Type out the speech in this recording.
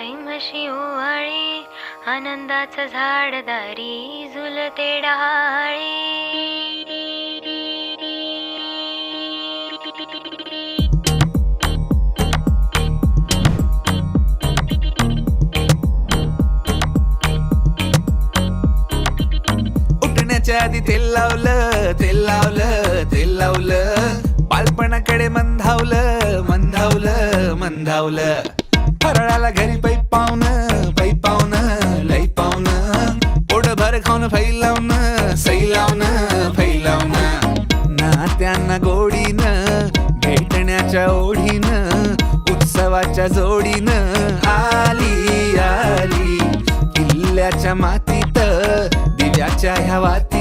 अशी ओवाळी आनंदाचं झाड दारी झुलते डहाळी. आधी तेल लावलं तेल लावलं तेल लावलं. बालपणाकडे मंधावलं मंधावलं मंधावलं. फराळाला घरी पै पावन पै पावन लई पाहुणं. पोट भर खाऊन फैलावन सैलावन फैलावन नात्यांना गोडीनं भेटण्याच्या ओढीनं उत्सवाच्या जोडीनं. आली आली किल्ल्याच्या मातीत दिव्याच्या ह्या वाती